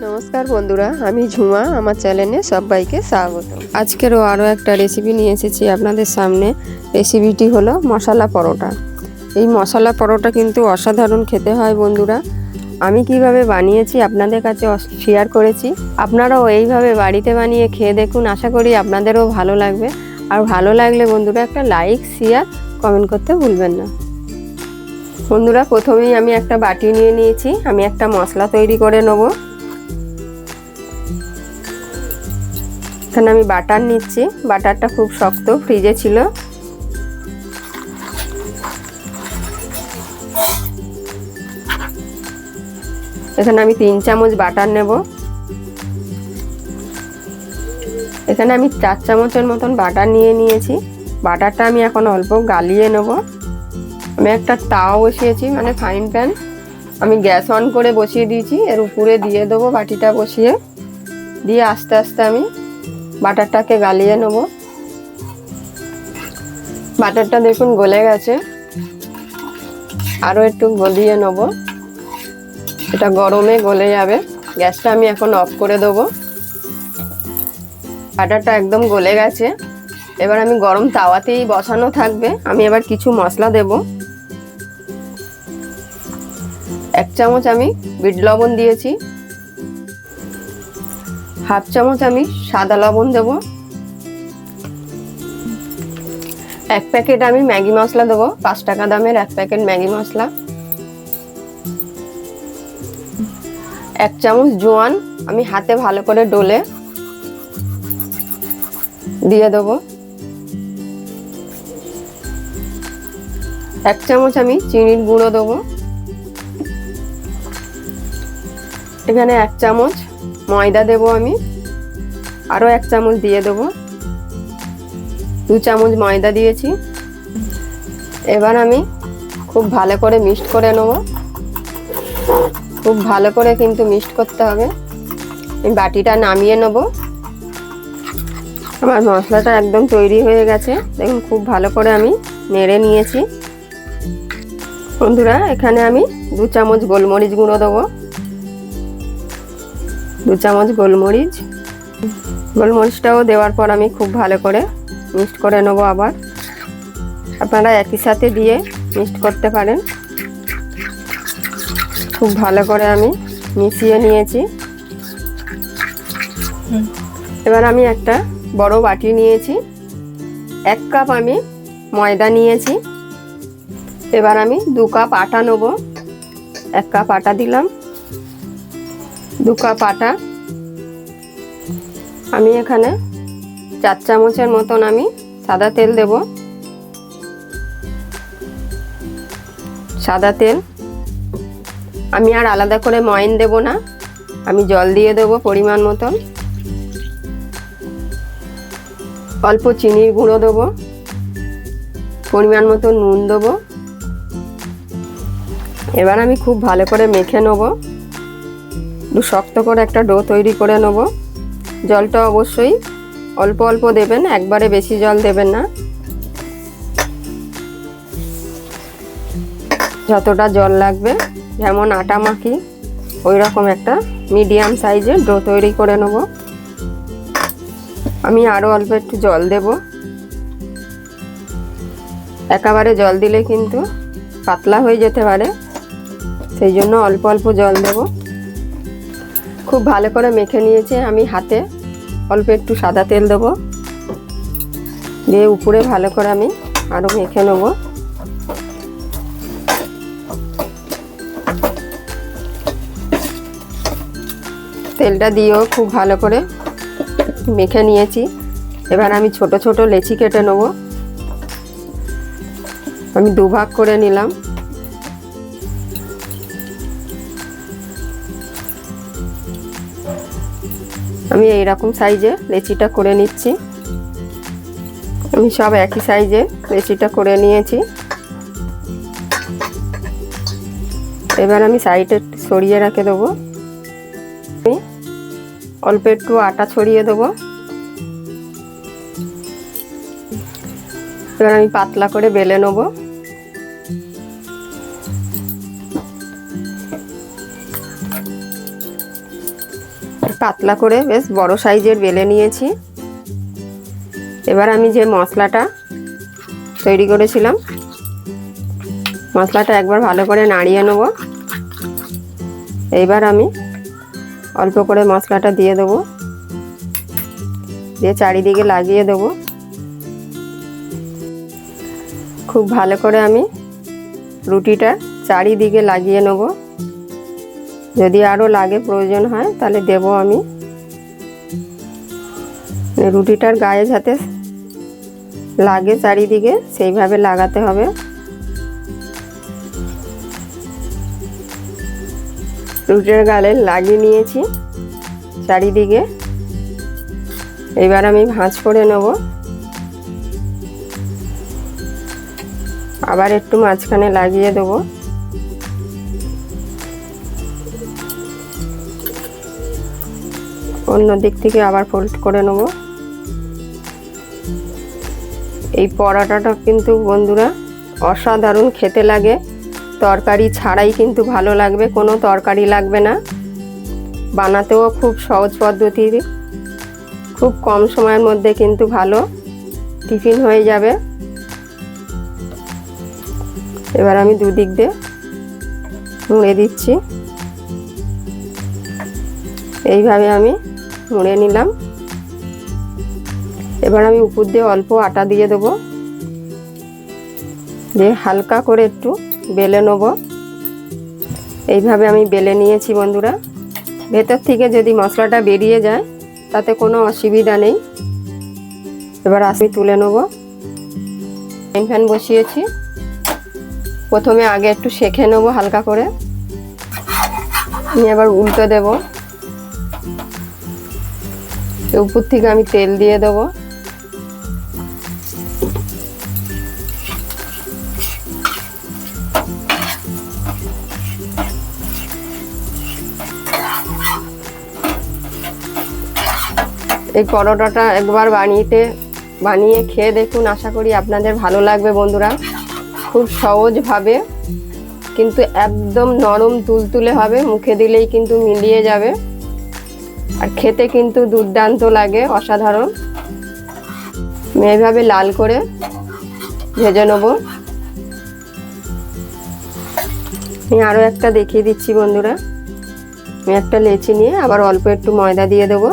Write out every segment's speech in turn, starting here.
নমস্কার বন্ধুরা, আমি ঝুমা, আমার চ্যানেলে সবাইকে স্বাগত। আজকেরও আরও একটা রেসিপি নিয়ে এসেছি আপনাদের সামনে। রেসিপিটি হলো মশলা পরোটা। এই মশলা পরোটা কিন্তু অসাধারণ খেতে হয় বন্ধুরা। আমি কীভাবে বানিয়েছি আপনাদের কাছে শেয়ার করেছি। আপনারাও এইভাবে বাড়িতে বানিয়ে খেয়ে দেখুন, আশা করি আপনাদেরও ভালো লাগবে। আর ভালো লাগলে বন্ধুরা একটা লাইক শেয়ার কমেন্ট করতে ভুলবেন না। বন্ধুরা, প্রথমেই আমি একটা বাটি নিয়ে নিয়েছি। আমি একটা মশলা তৈরি করে নেব। এখানে আমি বাটার নিচ্ছি। বাটারটা খুব শক্ত, ফ্রিজে ছিল। এখানে আমি তিন চামচ বাটার নেব। এখানে আমি চার চামচের মতন বাটার নিয়ে নিয়েছি। বাটারটা আমি এখন অল্প গালিয়ে নেব। আমি একটা তাও বসিয়েছি মানে ফাইন প্যান আমি গ্যাস অন করে বসিয়ে দিয়েছি। এর উপরে দিয়ে দেবো বাটিটা বসিয়ে। দিয়ে আস্তে আস্তে আমি বাটারটাকে গালিয়ে নেব। বাটারটা দেখুন গলে গেছে। আরও একটু গলিয়ে নেব। এটা গরমে গলে যাবে। গ্যাসটা আমি এখন অফ করে দেবো। বাটারটা একদম গলে গেছে। এবার আমি গরম তাওয়াতেই বসানো থাকবে। আমি এবার কিছু মশলা দেব। এক চামচ আমি বিট লবণ দিয়েছি। হাফ চামচ আমি সাদা লবণ দেব। এক প্যাকেট আমি ম্যাগি মশলা দেবো। পাঁচ টাকা দামের এক প্যাকেট ম্যাগি মশলা। এক চামচ জোয়ান আমি হাতে ভালো করে ডলে দিয়ে দেবো। এক চামচ আমি চিনির গুঁড়ো দেবো। এখানে এক চামচ ময়দা দেব আমি। আরও এক চামচ দিয়ে দেবো। দু চামচ ময়দা দিয়েছি। এবার আমি খুব ভালো করে মিক্সড করে নেব। খুব ভালো করে কিন্তু মিক্সড করতে হবে। আমি বাটিটা নামিয়ে নেব। আমার মশলাটা একদম তৈরি হয়ে গেছে। দেখুন, খুব ভালো করে আমি নেড়ে নিয়েছি। বন্ধুরা, এখানে আমি দু চামচ গোলমরিচ গুঁড়ো দেবো। দু চামচ গোলমরিচ। গোলমরিচটাও দেওয়ার পর আমি খুব ভালো করে মিক্সড করে নেব আবার। আপনারা একই সাথে দিয়ে মিক্সড করতে পারেন। খুব ভালো করে আমি মিশিয়ে নিয়েছি। এবার আমি একটা বড় বাটি নিয়েছি। এক কাপ আমি ময়দা নিয়েছি। এবার আমি দু কাপ আটা নেব। এক কাপ আটা দিলাম। দু কাপ আটা। আমি এখানে চার চামচের মতন আমি সাদা তেল দেব। সাদা তেল। আমি আর আলাদা করে ময়ন দেব না। আমি জল দিয়ে দেব পরিমাণ মতন। অল্প চিনির গুঁড়ো দেবো। পরিমাণ মতো নুন দেবো। এবার আমি খুব ভালো করে মেখে নেব। একটু শক্ত করে একটা ডো তৈরি করে নেব। জলটা অবশ্যই অল্প অল্প দেবেন, একবারে বেশি জল দেবেন না। যতটা জল লাগবে, যেমন আটা মাখি ওই রকম একটা মিডিয়াম সাইজের ডো তৈরি করে নেব। আমি আরও অল্প একটু জল দেব। একেবারে জল দিলে কিন্তু পাতলা হয়ে যেতে পারে, সেই জন্য অল্প অল্প জল দেবো। খুব ভালো করে মেখে নিয়েছে আমি হাতে। অল্প একটু সাদা তেল দেবো। দিয়ে উপরে ভালো করে আমি আরও মেখে নেব। তেলটা দিয়েও খুব ভালো করে মেখে নিয়েছি। এবার আমি ছোট ছোট লেচি কেটে নেব। আমি দুভাগ করে নিলাম। আমি এইরকম সাইজে লেচিটা করে নিচ্ছি। আমি সব একই সাইজে লেচিটা করে নিয়েছি। এবার আমি সাইডে সরিয়ে রেখে দেবো। অল্প একটু আটা ছড়িয়ে দেবো। এবার আমি পাতলা করে বেলে নেব। পাতলা করে বেশ বড় সাইজের বেলে নিয়েছি। এবার আমি যে মশলাটা তৈরি করেছিলাম, মশলাটা একবার ভালো করে নাড়িয়ে নেব। এইবার আমি অল্প করে মশলাটা দিয়ে দেবো। দিয়ে চারিদিকে লাগিয়ে দেবো। খুব ভালো করে আমি রুটিটা চারিদিকে লাগিয়ে নেব। যদি আরও লাগে প্রয়োজন হয়, তাহলে দেব আমি। রুটিটার গায়ে যাতে লাগে চারিদিকে, সেইভাবে লাগাতে হবে। রুটির গালে লাগিয়ে নিয়েছি চারিদিকে। এবার আমি ভাঁজ করে নেব। আবার একটু মাঝখানে লাগিয়ে দেবো। অন্য দিক থেকে আবার ফোল্ড করে নেব। এই পরাটাটা কিন্তু বন্ধুরা অসাধারণ খেতে লাগে। তরকারি ছাড়াই কিন্তু ভালো লাগবে, কোনো তরকারি লাগবে না। বানাতেও খুব সহজ পদ্ধতি, খুব কম সময়ের মধ্যে কিন্তু ভালো। টিফিন হয়ে যাবে। এবার আমি দুদিক দিয়ে মুড়ে দিচ্ছি। এইভাবে আমি মুড়ে নিলাম। এবার আমি উপর দিয়ে অল্প আটা দিয়ে দেবো। দিয়ে হালকা করে একটু বেলে নেব। এইভাবে আমি বেলে নিয়েছি বন্ধুরা। ভেতর থেকে যদি মশলাটা বেরিয়ে যায়, তাতে কোনো অসুবিধা নেই। এবার আমি তুলে নেব। ফ্যান বসিয়েছি। প্রথমে আগে একটু শেখে নেব হালকা করে। আমি আবার উল্টো দেব। উপর থেকে আমি তেল দিয়ে দেবো। এই পরোটাটা একবার বানিয়েতে, বানিয়ে খেয়ে দেখুন, আশা করি আপনাদের ভালো লাগবে বন্ধুরা। খুব সহজভাবে, কিন্তু একদম নরম তুলতুলে হবে মুখে দিলেই কিন্তু মিলিয়ে যাবে। আর খেতে কিন্তু দুর্দান্ত লাগে, অসাধারণ। আমি এইভাবে লাল করে ভেজে নেব। আমি আরও একটা দেখিয়ে দিচ্ছি বন্ধুরা। আমি একটা লেচি নিয়ে আবার অল্প একটু ময়দা দিয়ে দেবো।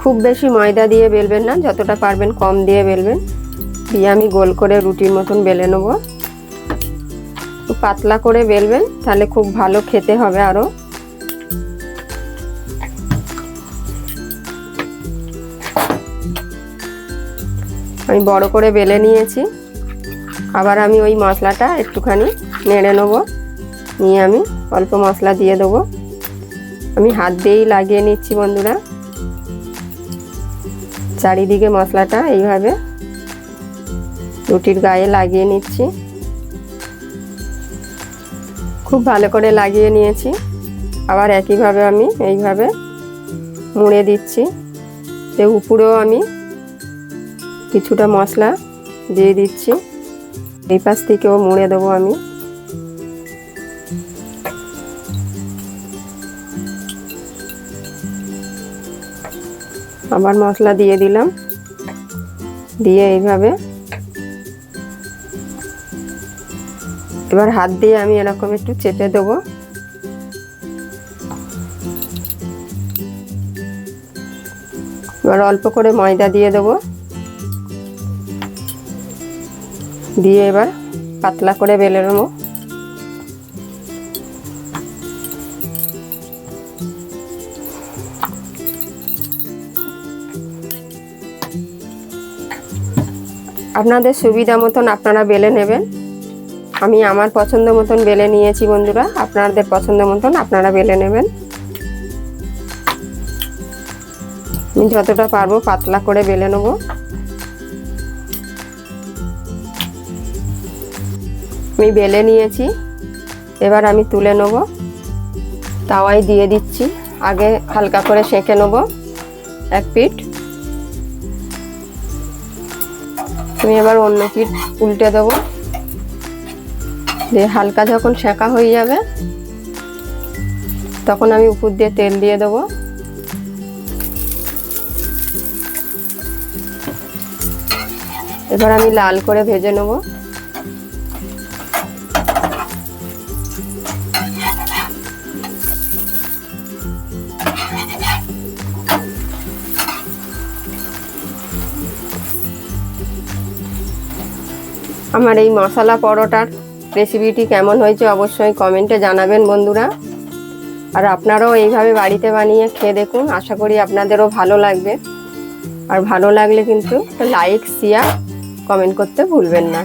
খুব বেশি ময়দা দিয়ে বেলবেন না, যতটা পারবেন কম দিয়ে বেলবেন। দিয়ে আমি গোল করে রুটির মতন বেলে নেব। পাতলা করে বেলবেন, তাহলে খুব ভালো খেতে হবে আরও আমি বড় করে বেলে নিয়েছি। আবার আমি ওই মশলাটা একটুখানি নেড়ে নেব। নিয়ে আমি অল্প মশলা দিয়ে দেবো। আমি হাত দিয়েই লাগিয়ে নিচ্ছি বন্ধুরা। চারিদিকে মশলাটা এইভাবে রুটির গায়ে লাগিয়ে নিচ্ছি। খুব ভালো করে লাগিয়ে নিয়েছি। আবার একইভাবে আমি এইভাবে মুড়ে দিচ্ছি। যে উপরেও আমি কিছুটা মশলা দিয়ে দিচ্ছি। এই পাশ থেকেও মুড়ে দেবো আমি। আবার মশলা দিয়ে দিলাম। দিয়ে এইভাবে। এবার হাত দিয়ে আমি এরকম একটু চেপে দেবো। এবার অল্প করে ময়দা দিয়ে দেবো। দিয়ে এবার পাতলা করে বেলে নেব। আপনাদের সুবিধা মতন আপনারা বেলে নেবেন। আমি আমার পছন্দ মতন বেলে নিয়েছি বন্ধুরা, আপনাদের পছন্দ মতন আপনারা বেলে নেবেন। আমি যতটা পারব পাতলা করে বেলে নেব। আমি বেলে নিয়েছি। এবার আমি তুলে নেব। তাওয়াই দিয়ে দিচ্ছি। আগে হালকা করে সেঁকে নেব। এক পিঠ। আমি এবার অন্য পিঠ উল্টে দেব। দিয়ে হালকা যখন সেঁকা হয়ে যাবে, তখন আমি উপর দিয়ে তেল দিয়ে দেবো। এবার আমি লাল করে ভেজে নেব। আমার এই মশলা পরোটার রেসিপিটি কেমন হয়েছে অবশ্যই কমেন্টে জানাবেন বন্ধুরা। আর আপনারাও এইভাবে বাড়িতে বানিয়ে খেয়ে দেখুন, আশা করি আপনাদেরও ভালো লাগবে। আর ভালো লাগলে কিন্তু লাইক শেয়ার কমেন্ট করতে ভুলবেন না।